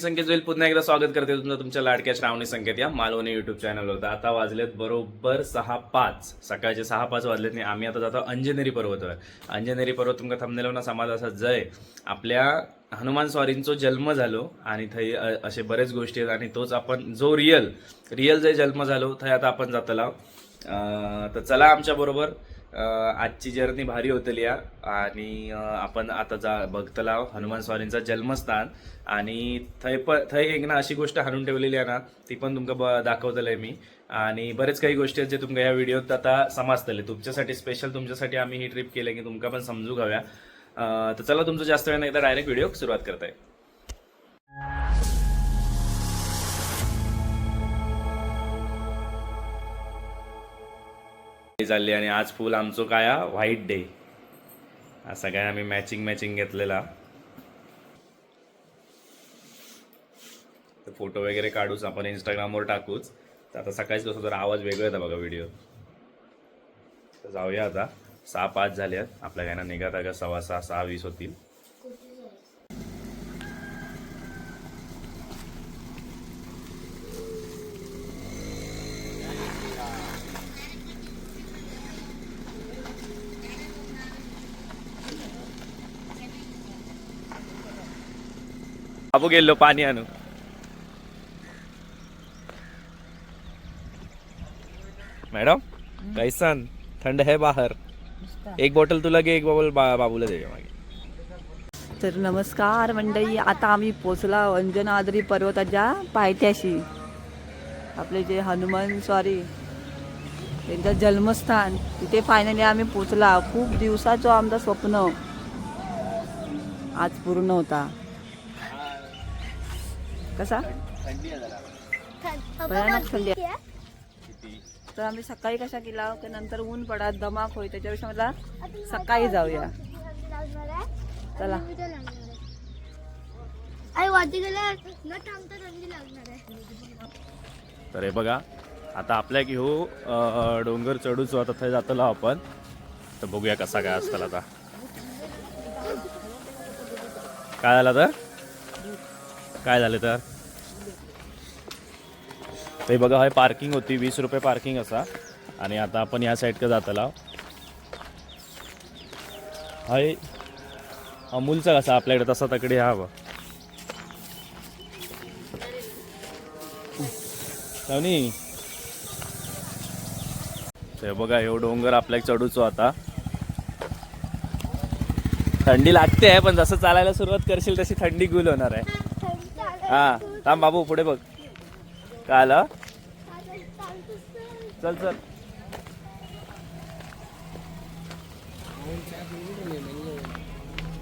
संकेत होईल. पुन्हा एकदा स्वागत करते तुमचं तुमच्या लाडक्या श्रावणी संकेत या मालवणी युट्यूब चॅनल होता आता वाजलेत बरोबर सहा पाच. सकाळचे सहा पाच वाजलेत नाही आम्ही आता जातो अंजनेरी पर्वतवर. अंजनेरी पर्वत तुमका थांबलेलो ना समाज असा जय. आपल्या हनुमान स्वारींचो जन्म झालो आणि थंय असे बरेच गोष्टी आहेत आणि तोच आपण जो रियल रियल जे जन्म झालो थंय आता आपण जातला. तर चला आमच्या बरोबर. आजची जर्नी भारी होतली या आणि आपण आता जा बघतला हनुमान स्वारींचा जन्मस्थान. आणि थंय प थंय एक ना अशी गोष्ट हाणून ठेवलेली आहे ना ती पण तुमका ब दाखवतलंय मी. आणि बरेच काही गोष्टी आहेत जे तुमका या व्हिडिओत आता समजतले. तुमच्यासाठी स्पेशल तुमच्यासाठी आम्ही ही ट्रिप केली की तुमका पण समजू हव्या तर चला तुमचं जास्त वेळ नाही एकदा डायरेक्ट व्हिडिओ सुरुवात करताय. चालली आणि आज फुल आमचो काय व्हाईट डे. आज सगळ्यांना आम्ही मॅचिंग मॅचिंग घेतलेला. तर फोटो वगैरे काढूच आपण इंस्टाग्रामवर टाकूच. तर आता सकाळीच कसं तर आवाज वेगळा येतं बघा व्हिडिओ तर जाऊया आता. सहा पाच झाले आहेत. आपल्या गायना निघा का? सव्वा सहा सहा वीस होतील. बाबू गेलो पाणी आणू. मॅडम कैसन थंड है बाहेर. एक बॉटल तुला घे एक बॉटल बा बाबूला दे मागे. तर नमस्कार मंडळी आता आम्ही पोचला अंजनाद्री पर्वताच्या पायथ्याशी. आपले जे हनुमान स्वारी त्यांचं जन्मस्थान तिथे फायनली आम्ही पोचला. खूप दिवसाचं आमचं स्वप्न आज पूर्ण होता. कसा? भयानक थंडी. तर आम्ही सकाळी कशा केला की नंतर ऊन पडा दमाक होई त्याच्यापेक्षा मला सकाळी जाऊया. चला. तर हे बघा आता आपल्या घेऊ अं, डोंगर चढूचो आता थंय जातलो आपण. तर बघूया कसा काय असताल आता. काय झालं तर काय झालं तर? ते बघा हय पार्किंग होती वीस रुपये पार्किंग असा. आणि आता आपण या साईडकडे जातला. हय अमूलचा कसा आपल्याकडे तसा तकडे हा बघ. नाही ते बघा हे डोंगर आपल्याला चढूचो आता. थंडी लागते आहे पण जसं चालायला सुरुवात करशील तशी थंडी गुल होणार आहे. हा थांब बाबू पुढे बघ. काय आलं? चल चल.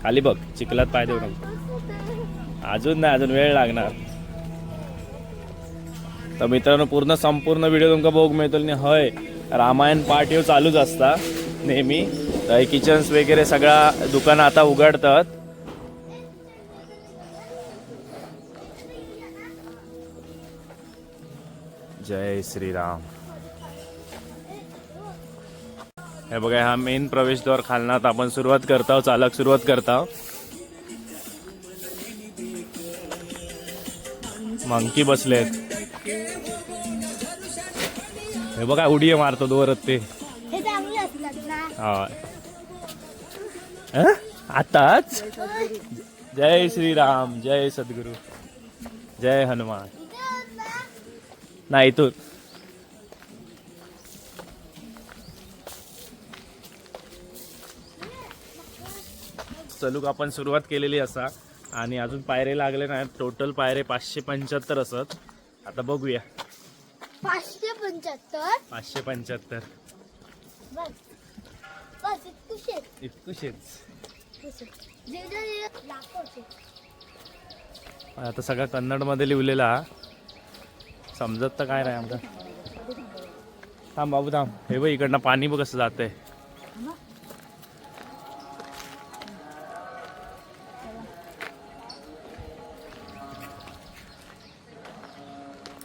खाली बघ चिखलात पाय देऊ नको अजून नाही अजून वेळ लागणार. तर मित्रांनो पूर्ण संपूर्ण व्हिडिओ तुमका बघूक मिळतो आणि हय रामायण पाठ चालूच असता नेहमी. तर किचन्स वगैरे सगळा दुकानं आता उघडतात. जय श्रीराम. हे बघा हा मेन प्रवेशद्वार खालनात आपण सुरुवात करतो चालक सुरुवात करतो मंकी बसलेत. हे बघा उडी मारतो दोरत ते. हे? आताच? जय श्रीराम जय सद्गुरु. जय हनुमान. नाही तू चलूक आपण सुरुवात केलेली असा. आणि अजून पायरे लागले नाहीत टोटल पायरे पाचशे पंच्याहत्तर असत. आता बघूया. पाचशे पंच्याहत्तर? पाचशे पंच्याहत्तर. इतकुशेच आता सगळा कन्नडमध्ये लिहिलेला. समजत तर काय नाही आमचं. थांब बाबू थांब. हे बघ इकडनं पाणी बघ कसं जातंय.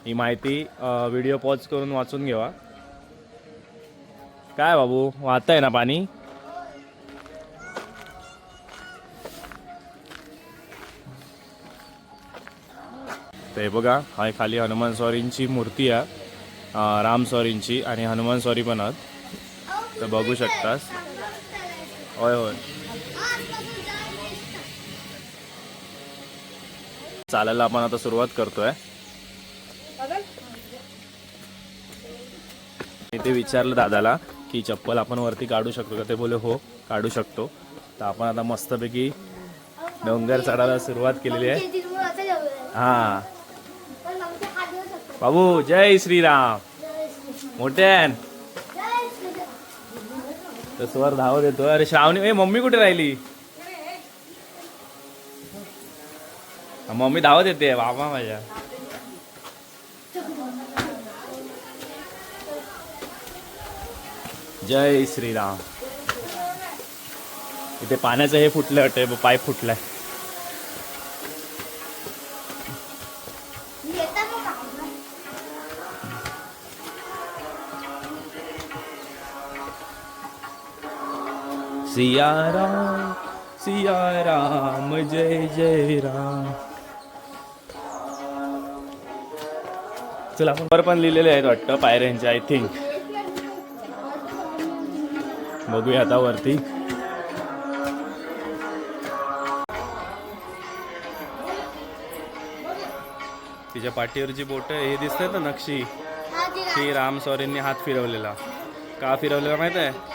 ही माहिती व्हिडिओ पॉज करून वाचून घेवा. काय बाबू वाहत आहे ना पाणी? तर हे बघा हा खाली हनुमान स्वारींची मूर्ती आहे. राम स्वारींची आणि हनुमान स्वारी पण आहेत. तर बघू शकतास. होय होय. चालायला आपण आता सुरुवात करतोय. मी ते विचारलं दादाला की चप्पल आपण वरती काढू शकतो का? ते बोले हो काढू शकतो. तर आपण आता मस्तपैकी डोंगर चढायला सुरुवात केलेली आहे. हा. बाबू जय श्रीराम. मोठ्यान. तर स्वर धावत येतो अरे श्रावणी ए मम्मी कुठे राहिली? मम्मी धावत येते. बाबा माझ्या. जय श्रीराम. इथे पाण्याचं हे फुटलं वाटतंय पाईप फुटलाय. सिया राम सिया राम जय जय राम. चला आपण वर पण लिहिलेले आहेत वाटतं पायऱ्यांचे आय थिंक बघूया आता वरती. तिच्या पाठीवरची बोट हे दिसतात ना नक्षी? ती राम सॉरींनी हात फिरवलेला. का फिरवलेला माहीत आहे?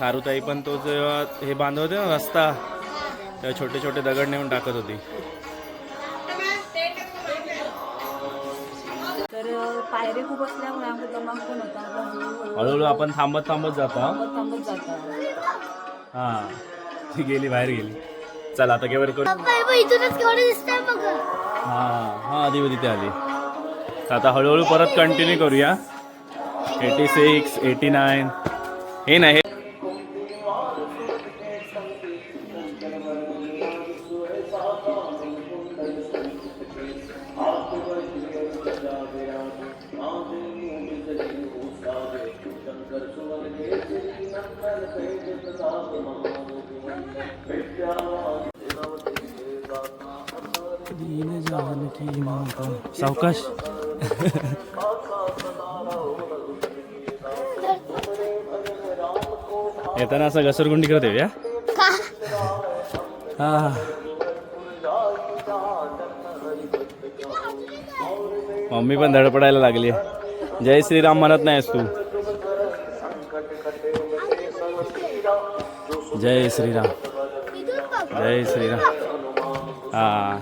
खारुताई पण तो जेव्हा हे बांधत होते ना रस्ता तेव्हा छोटे छोटे दगड नेऊन टाकत होती. तर पायरे खूप असल्यामुळे आमचा दमाग पण होता. आता हळूहळू आपण थांबत थांबत जातो हा. थांबत थांबत जातो. हा. ती गेली बाहेर गेली. चला आता केवर करू? हा हा आधी तिथे आली आता हळूहळू परत कंटिन्यू करूया. एटी सिक्स एटी नाईन हे नाही सावकाश. येताना असं घसरगुंडी करत येऊया. हा. मम्मी पण धडपडायला लागली. जय श्रीराम म्हणत नाहीस तू. जय श्रीराम. जय श्रीराम. हा.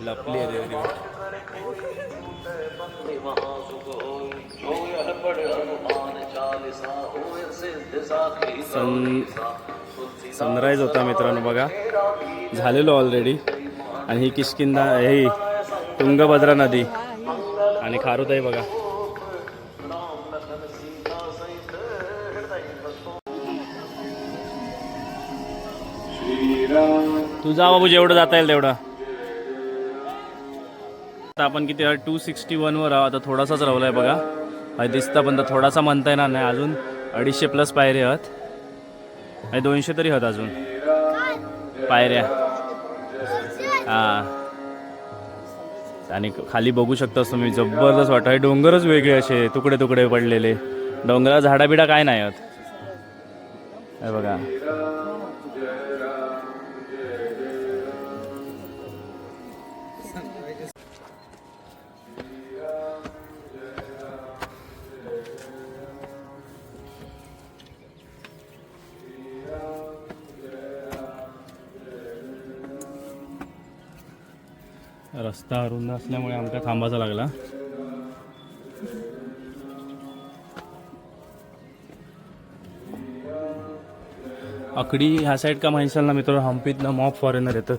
लपली आहे देव सन सनराईज होता मित्रांनो बघा. झालेलो ऑलरेडी आणि ही किशकिंदा ही तुंगभद्रा नदी. आणि खारुताई बघा. तू जा बाबू जेवढं जाता येईल तेवढं. आता आपण किती टू सिक्स्टी वनवर आहोत. आता थोडासाच राहिलाय बघा. दिसता पण तर थोडासा म्हणता येणार नाही अजून अडीचशे प्लस पायऱ्या आहेत. आणि दोनशे तरी आहेत अजून. पायऱ्या. हा. आणि खाली बघू शकतास तुम्ही जबरदस्त वाटत. डोंगरच वेगळे असे तुकडे तुकडे पडलेले. डोंगराला झाडाबिडा काय नाही आहेत. हे बघा. रस्ता अरुंद असल्यामुळे आमका थांबायचा लागला. आकडी ह्या साईड का म्हैसालना मित्र हम्पीतनं मॉप फॉरेनर येतात.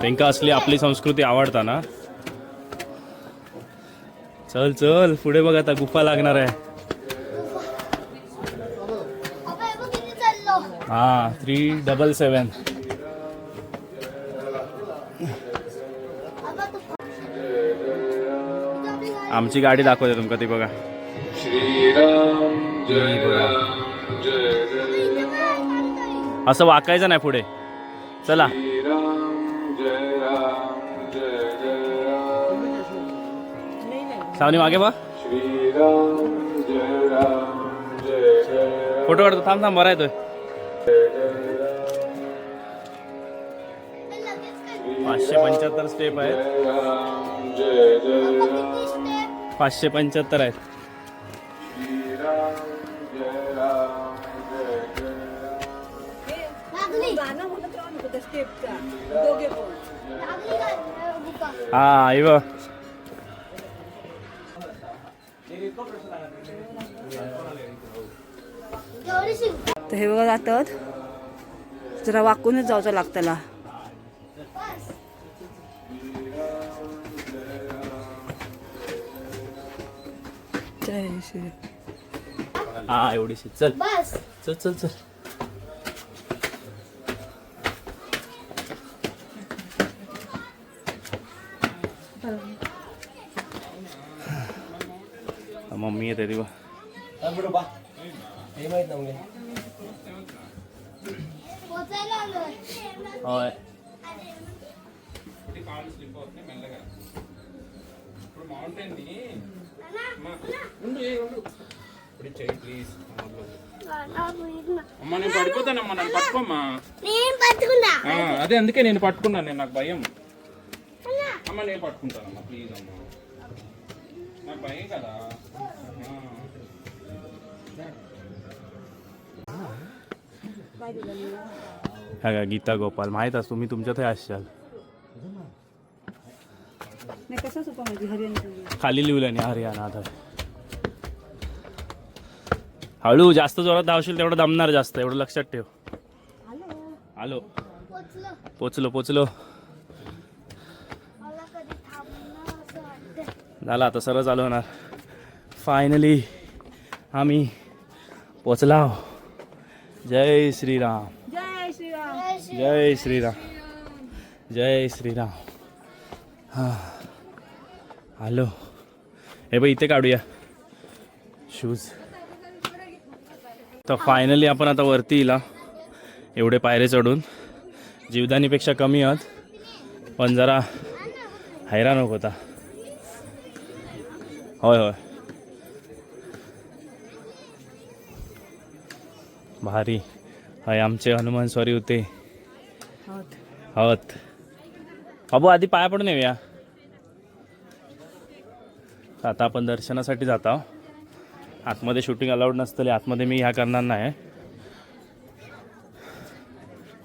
त्यांका असली आपली संस्कृती आवडता ना चल चल पुढे बघ आता गुफा लागणार आहे. हा थ्री डबल सेवन आमची गाडी दाखवते तुमका ती बघा? असं वाकायचं नाही पुढे. चला. सावनी मागे बा फोटो काढतो थांब थांब बरा येतोय पाचशे पंच्याहत्तर स्टेप आहेत. पाचशे पंच्याहत्तर आहेत. हा इव तर हे बघा जातात जरा वाकूनच जावचं लागतं श्री हा एवढीशी. चल. बस. चल चल चल. मम्मी येते ती आलोय. होय. అమ్మ నేను పడిపోతానమ్మా నన్ను పట్టుకోమ్మా నేను పట్టుకున్నా ఆ, అదే అందుకే నేను పట్టుకున్నాను నేను నాకు భయం అమ్మ నేను పట్టుకుంటానమ్మా ప్లీజ్ అమ్మా నాకు భయం కదా ఆ. हा का गीता गोपाल माहीत असतो मी तुमच्यात असशाल खाली लिहिलं नाही हरियाणा आता हळू जास्त जोरात धावशील तेवढं दमणार जास्त एवढं लक्षात ठेव. आलो पोचलो. पोचलो पोचलो. झालं आता सरळ चालू होणार. फायनली आम्ही पोचलाव जय श्रीराम. जय श्रीराम. जय श्रीराम. जय श्रीराम. हां. आलो. हे बघ इथे काढूया. शूज तर फायनली आपण आता वरती इला एवढे पायरे चढून. जीवदानीपेक्षा कमी आहोत. पण जरा हैराण होता होय होय. भारी. हय आमचे हनुमान स्वारी होते. हवत बाबू आधी पाया पडून येऊया. आता आपण दर्शनासाठी जात आहो आतमध्ये शूटिंग अलाउड नसतले आतमध्ये मी ह्या करणार नाही.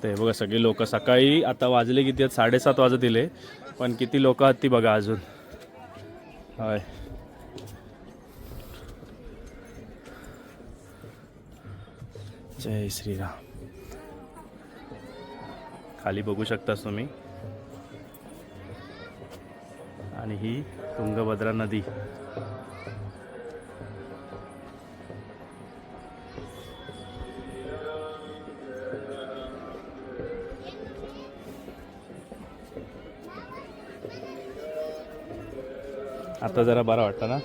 ते बघा सगळे लोक सकाळी आता वाजले किती आहेत? साडेसात वाजत दिले पण किती लोक आहेत ती बघा अजून. होय. जय श्रीराम. खाली बघू शकतास तुम्ही. आणि ही तुंगभद्रा नदी. आता जरा बरं वाटतं ना?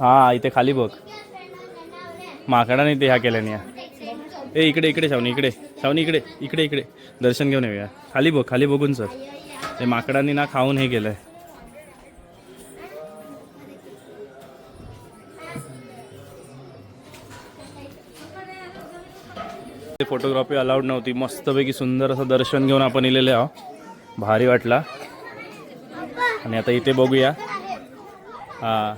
हा इथे खाली बघ. माकडाने ते ह्या केल्याने या. ए इकडे इकडे शावनी इकडे. शावनी इकडे इकडे इकडे. दर्शन घेऊन येऊया. खाली बघ खाली बघून सर ते माकडांनी ना खाऊन हे केलंय. फोटोग्राफी अलाउड नव्हती. मस्तपैकी सुंदर असं दर्शन घेऊन आपण इलेले आहो भारी वाटला. आणि आता इथे बघूया. हा.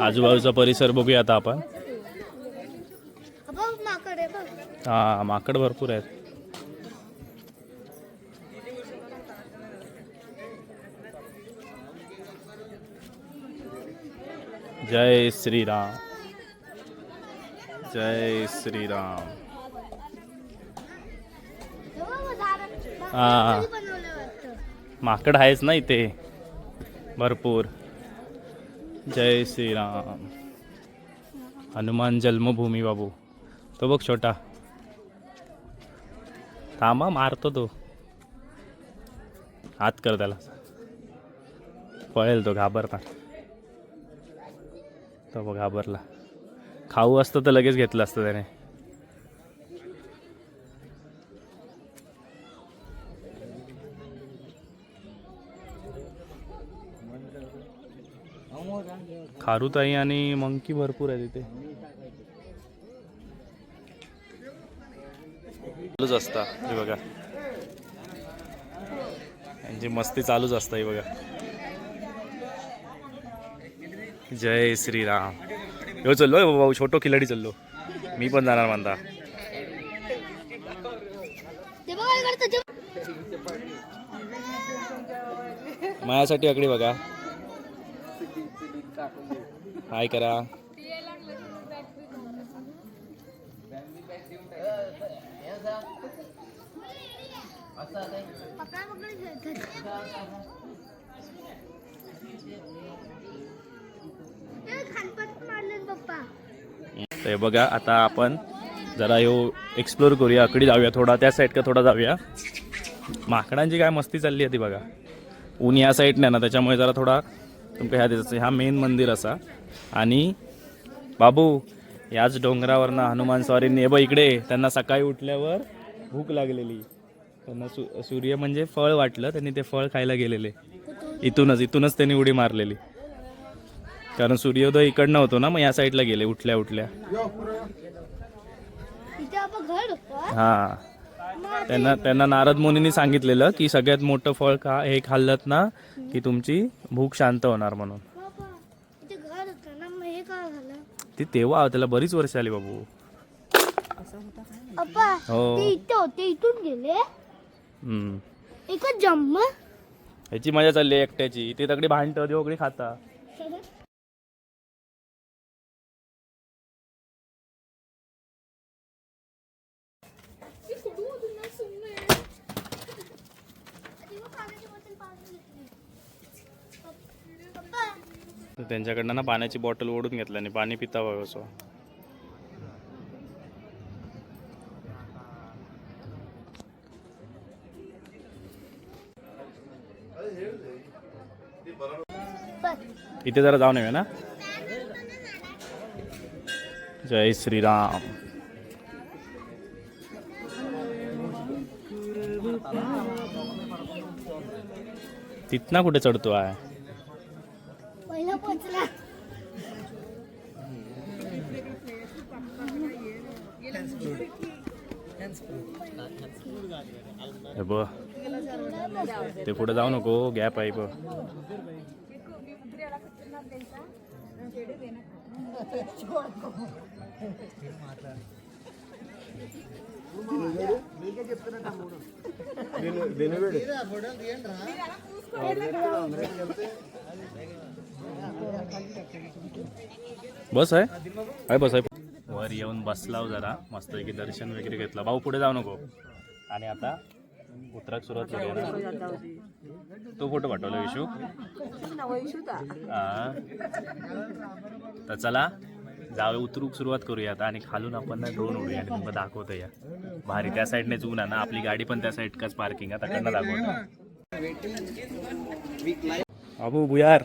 आजूबाजूचा परिसर बघूया आता आपण. हा माकड भरपूर आहेत. जय श्रीराम. जय श्रीराम. हा. माकड आहेच ना इथे. भरपूर. जय श्रीराम. हनुमान जन्मभूमी बाबू. तो बघ छोटा. थांबा मारतो तो. हात कर त्याला. पळेल तो घाबरता तो बघ घाबरला. खाऊ असतं तर लगेच घेतलं असतं त्याने. खारुताई आणि मंकी भरपूर आहे तिथे चालूच असता हे बघा. यांची मस्ती चालूच असता हे बघा. जय श्रीराम. हो चाललो भाऊ छोटो खिलाडी चाललो. मी पण जाणार म्हणता. माझ्यासाठी आकडे बघा. हाय करा. ते तर बघा आता आपण जरा येऊ एक्सप्लोर करूया. आकडे जाऊया थोडा त्या साईड का थोडा जाऊया. माकडांची काय मस्ती चालली आहे ती बघा. ऊन या साईडने ना त्याच्यामुळे जरा थोडा तुमका ह्या दिसत ह्या मेन मंदिर असा. आणि बाबू याच डोंगरावरनं हनुमान स्वारींनी हे बघ इकडे त्यांना सकाळी उठल्यावर भूक लागलेली. त्यांना सु सूर्य म्हणजे फळ वाटलं त्यांनी ते फळ खायला गेलेले. इथूनच इथूनच त्यांनी उडी मारलेली. कारण सूर्योदय इकडनं होतो ना मग या साईडला गेले उठल्या उठल्या. हा. त्यांना त्यांना नारद मुनींनी सांगितलेलं की सगळ्यात मोठं फळ खा हे खाल्लं ना की तुमची भूक शांत होणार म्हणून. ती तेव्हा त्याला बरीच वर्ष आली बाबू. हो. ह्याची मजा चालली एकट्याची. ते तगडी भांडतं देवगडी खाता तर त्यांच्याकडनं ना पाण्याची बॉटल ओढून घेतल्याने आणि पाणी पितावं असं. इथे जरा जाऊन येऊया ना. जय श्रीराम. तिथना कुठे चढतो आहे ते पुढे जाऊ नको गॅप आहे बघ बस आहे? आहे बस आहे वर येऊन बसलाव जरा मस्त दर्शन वगैरे घेतलं. भाऊ पुढे जाऊ नको. आणि आता उतराक सुरुवात झाली ना तो फोटो पाठवला विशू? हा. तर चला जाऊ उतरूक सुरुवात करूया आता आणि खालून आपण ना ड्रोन उडूया आणि तुम्हाला दाखवतो या. भारी त्या साईडने ऊन ना आपली गाडी पण त्या साईडकाच पार्किंग आता कडनं दाखवतो. अबू भुयार.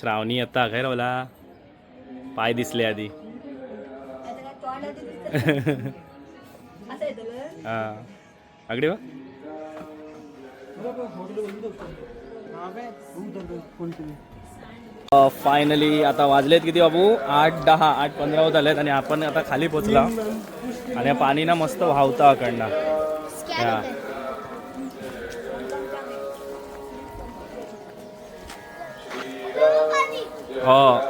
श्रावणी आता काय रावला पाय दिसले आधी. हा. अगदी वा फायनली आता वाजलेत किती बाबू? आठ दहा आठ पंधरा होत आलेत आणि आपण आता खाली पोचला. आणि पाणी ना मस्त वाहता अकडनं. हा. हो.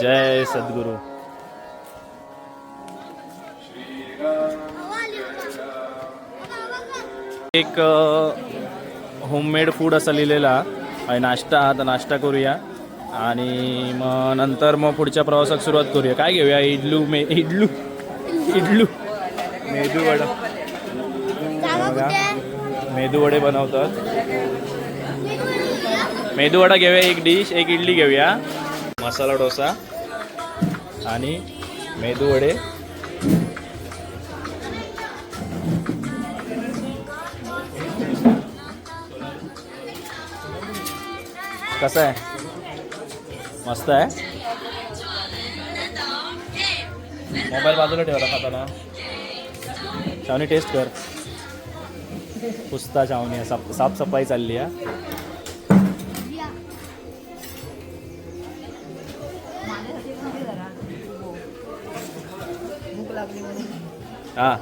जय सद्गुरू. एक होममेड फूड असं लिहिलेला आहे. नाश्ता आता नाश्ता करूया. आणि मग नंतर मग पुढच्या प्रवासात सुरुवात करूया. काय घेऊया? इडलू मे इडलू. इडलू. मेदू वडा. मेदू वडे बनवतात. मेदूवडा घेऊया एक डिश एक इडली घेऊया. मसाला डोसा. आणि मेदू वडे. कसं आहे? मस्त आहे. मोबाईल बाजूला ठेवला खाताना शावनी टेस्ट कर. पुस्ता शावनी साफ साफसफाई चालली आहे. हा.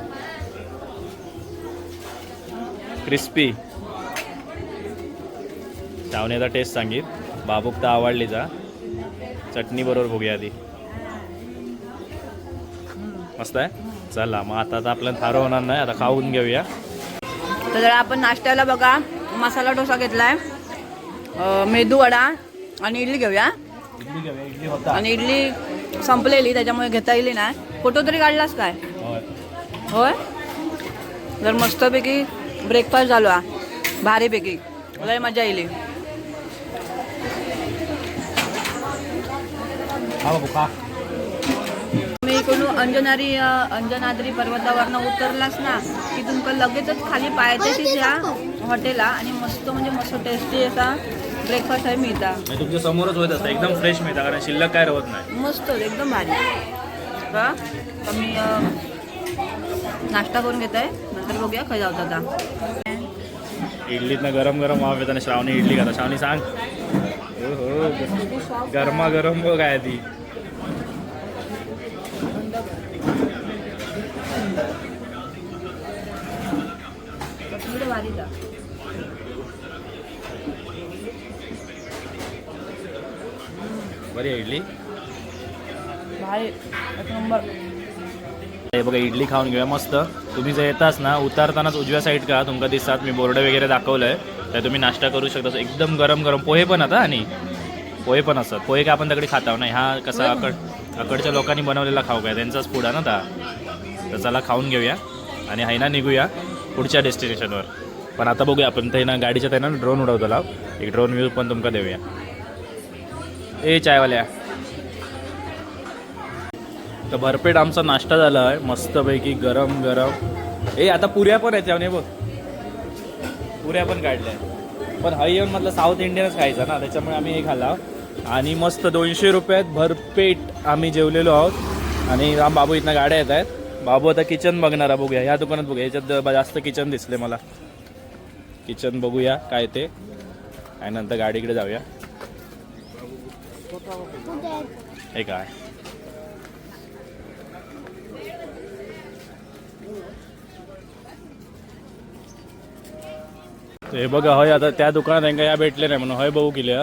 क्रिस्पी शावणीचा टेस्ट सांगित बाबूक तर आवडली जा. चटणी बरोबर बघूया आधी. मस्त आहे? चला मग आता तर आपल्याला थारो होणार नाही. आता खाऊन घेऊया. तर जरा आपण नाश्त्याला बघा. मसाला डोसा घेतलाय. मेदू वडा आणि इडली घेऊया. इडली घेऊया इडली होता. आणि इडली संपलेली त्याच्यामुळे घेता येईल नाही. फोटो तरी काढलास काय? होय? जर मस्तपैकी ब्रेकफास्ट झालो हा. भारीपैकी. लय मजा येईल हा मी इकडून अंजनारी अंजनाद्री पर्वतावरनं उतरलास ना की तुमका लगेचच खाली पायथ्याशीच या हॉटेला आणि मस्त म्हणजे मस्त टेस्टी असा ब्रेकफास्ट आहे मिळता. तुमच्या समोरच होत असतं एकदम फ्रेश मिळतं कारण शिल्लक काय राहत नाही. मस्त एकदम भारी. का मी नाश्ता करून घेत आहे नंतर बघूया खय जाऊ आता. इडलीतनं गरम गरम वाफ येताना श्रावणी इडली खाता. श्रावणी सांग. हो हो. गरमा गरम बघ काय ती. बरी आहे इडली? भारी. एक नंबर. बघा इडली खाऊन घेऊया मस्त. तुम्ही जर येताच ना उतारतानाच उजव्या साईड का तुमका दिसतात मी बोर्ड वगैरे दाखवलंय. तर तुम्ही नाश्ता करू शकता. एकदम गरम गरम पोहे पण आता आणि पोहे पण असतात. पोहे काय आपण दगडी खाता नाही. हा कसा अकड अकडच्या लोकांनी बनवलेला खाऊ काय. त्यांचाच फूड आहे ना ता तर चला खाऊन घेऊया आणि हायना निघूया पुढच्या डेस्टिनेशनवर पण आता बघूया आपण ते ना गाडीच्या त्यानं ड्रोन उडवतो एक ड्रोन व्ह्यू पण तुमका देऊया. ए चायवाल्या. तर भरपेट आमचा नाश्ता झाला आहे. मस्तपैकी गरम गरम. ए आता पुऱ्या पण आहेत त्याने बघ. पुऱ्या पण काढल्या पण हा येऊन म्हटलं साऊथ इंडियनच खायचा ना त्याच्यामुळे आम्ही हे खाल्ला. आणि मस्त दोनशे रुपयात भरपेट आम्ही जेवलेलो आहोत. आणि राम बाबू इथनं गाड्या येत आहेत. बाबू आता किचन बघणारा बघूया. ह्या दुकानात बघूया. याच्यात जास्त किचन दिसले मला. किचन बघूया काय ते. आणि नंतर गाडीकडे जाऊया. हे काय? हे बघा हय आता त्या दुकानात त्यांना या भेटले नाही म्हणून हय बघू केले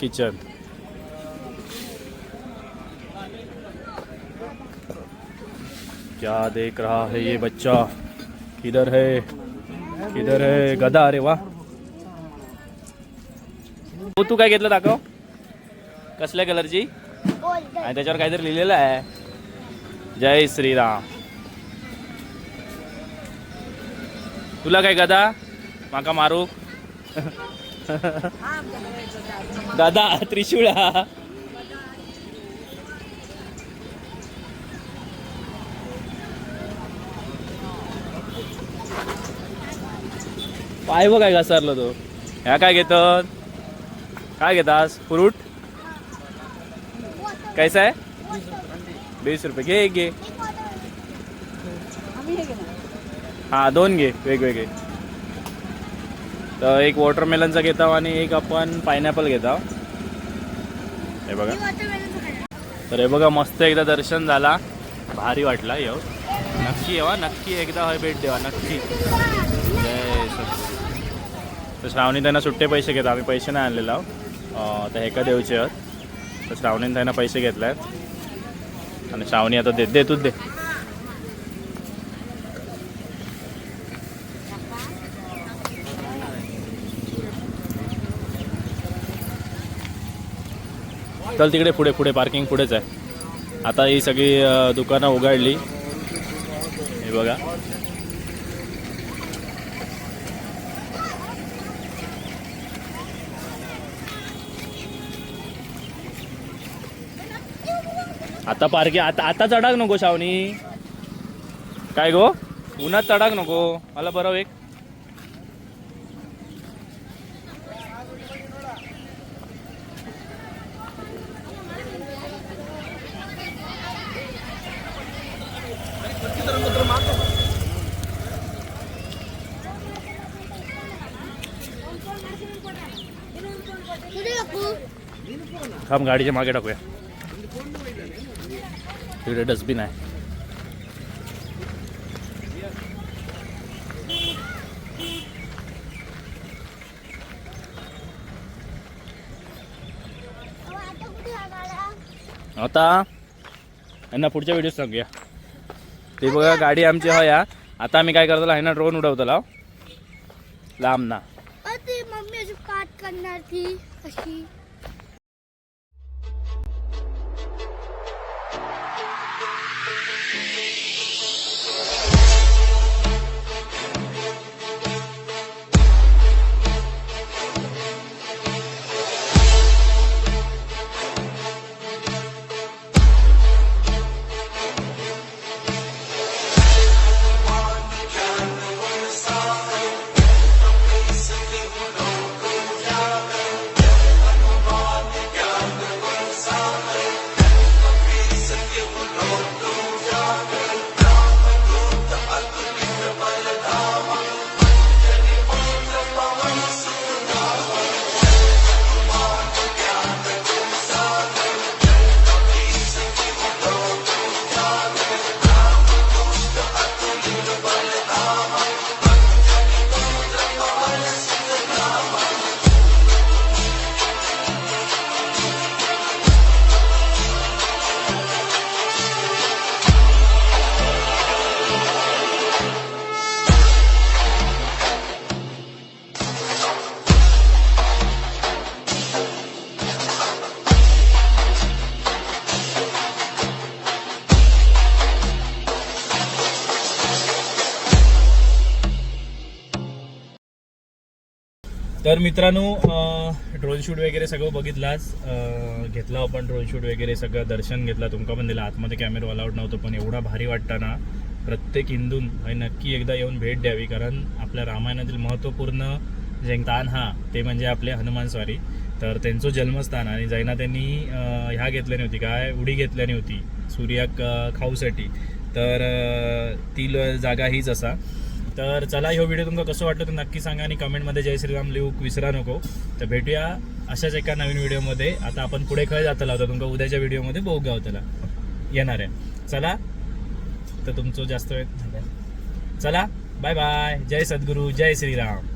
किचन क्या देख रहा है ये बच्चा? किधर है? किधर है? गदा अरे वा हो तू काय घेतलं दाखव. कसल्या कलरची आणि त्याच्यावर काहीतरी लिहिलेलं आहे. जय श्रीराम. तुला काय गदा माका मारू? दादा त्रिशूळा. पाय बघ काय घसरलो तो. ह्या काय घेतात? काय घेतास? फ्रूट? कैसा आहे वीस रुपये. घे एक घे. हा दोन घे वेगवेगळे. तर एक वॉटरमेलनचा आहो आणि एक आपण पायनॅपल घेत आहो हे बघा. तर हे बघा मस्त एकदा दर्शन झाला. भारी वाटला येऊ नक्की येवा नक्की एकदा हय भेट देवा नक्की. जय तर श्रावणी त्यांना सुट्टे पैसे घेतो आम्ही पैसे नाही आणलेलो तर तर हेका देऊचे आहेत. तर श्रावणीने त्यांना पैसे घेतले आहेत. आणि श्रावणी आता दे दे तूच दे. चल तिकडे पुढे पुढे पार्किंग पुढेच आहे. आता ही सगळी दुकानं उघडली. हे बघा. आता पार्किंग आता आता चढाक नको शावणी काय गो? उन्हात चढाक नको. मला बरं एक. थांब गाडीच्या मागे टाकूया. तिकडे डस्टबिन आहे. आता यांना पुढच्या व्हिडिओ सांगूया. ते बघा गाडी आमची हो हया आता आम्ही काय करतो आहे ना ड्रोन उडवतो लांब ना अरे ती मम्मी अशी काट करणार ती तर मित्रांनो ड्रोन शूट वगैरे सगळं बघितलाच घेतला आपण ड्रोन शूट वगैरे सगळं दर्शन घेतला. तुमका पण दिला. आतमध्ये कॅमेरा अलाउड नव्हतं पण एवढा भारी वाटताना प्रत्येक हिंदून हे नक्की एकदा येऊन भेट द्यावी. कारण आपल्या रामायणातील महत्त्वपूर्ण जे ताण हा ते म्हणजे आपले हनुमान स्वारी. तर त्यांचं जन्मस्थान आणि जैना त्यांनी ह्या घेतल्याने होती काय? उडी घेतल्याने होती सूर्याक खाऊसाठी. तर ती ल- जागा हीच असा. तर चला ह्यो व्हिडिओ तुमका कसं वाटलं तर नक्की सांगा आणि कमेंटमध्ये जय श्रीराम लिहूक विसरा नको. तर भेटूया अशाच एका नवीन व्हिडिओमध्ये. आता आपण पुढे खय जातला होता तुमका उद्याच्या व्हिडिओमध्ये बघू गावतला येणार आहे. चला तर तुमचं जास्त वेळ चला बाय बाय जय सद्गुरू जय श्रीराम.